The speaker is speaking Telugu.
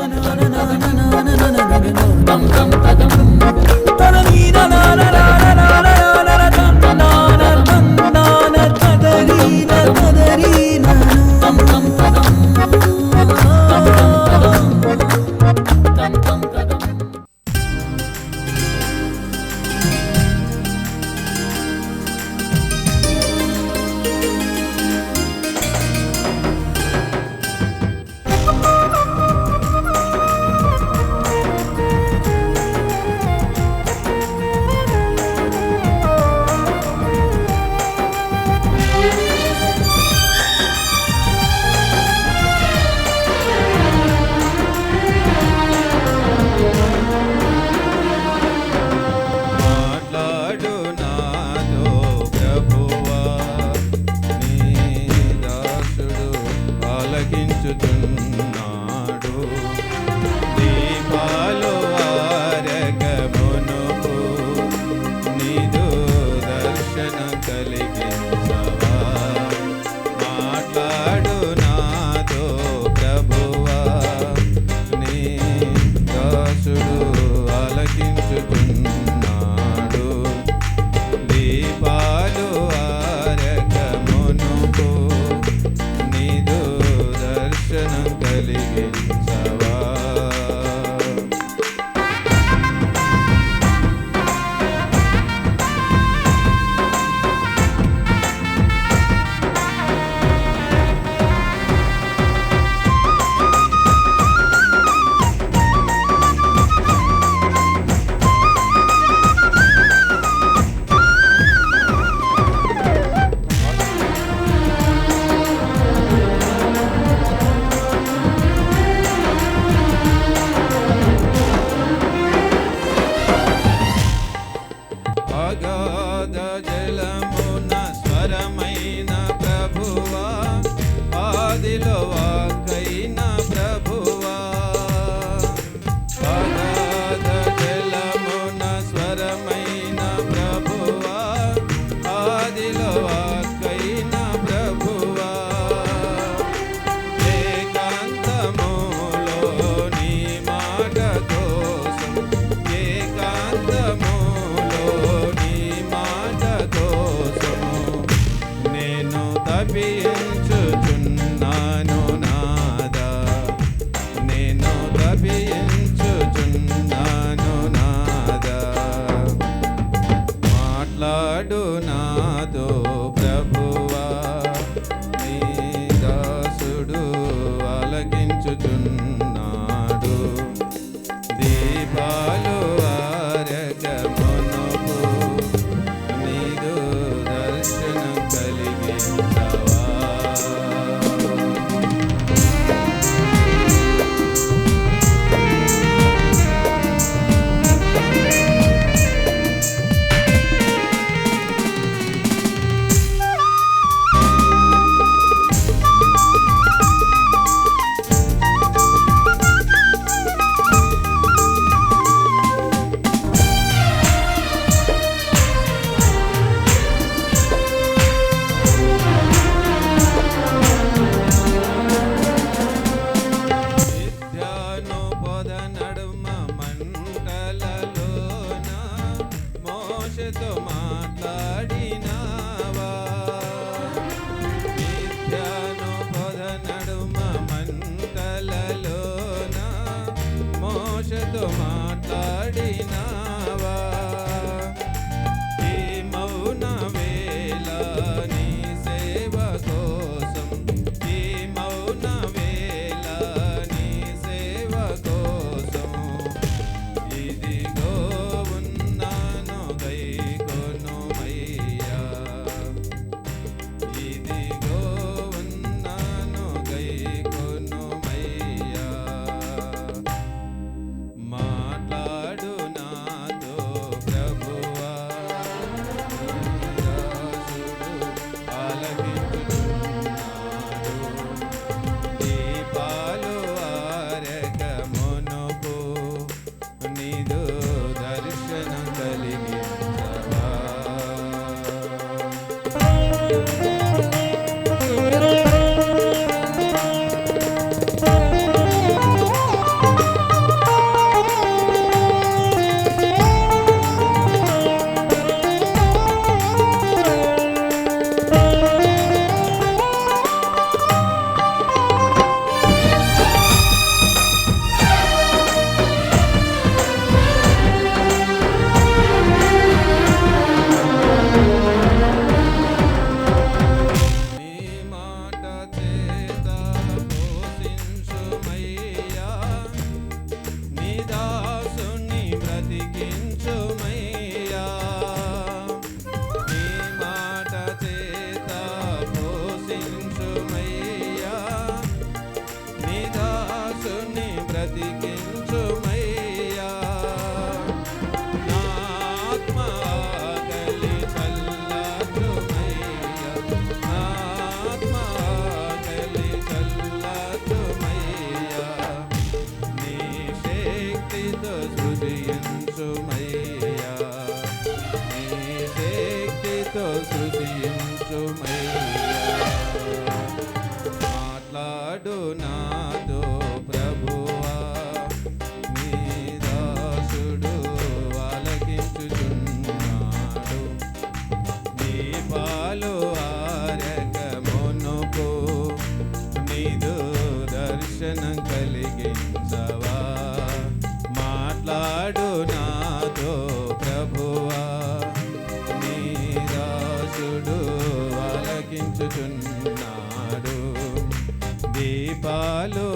మాట్లాడు రక్షణ కలిగించవా? మాట్లాడు నాతో ప్రభువా. నీ రాజుడు అలకించుచున్నాడు దీపాలు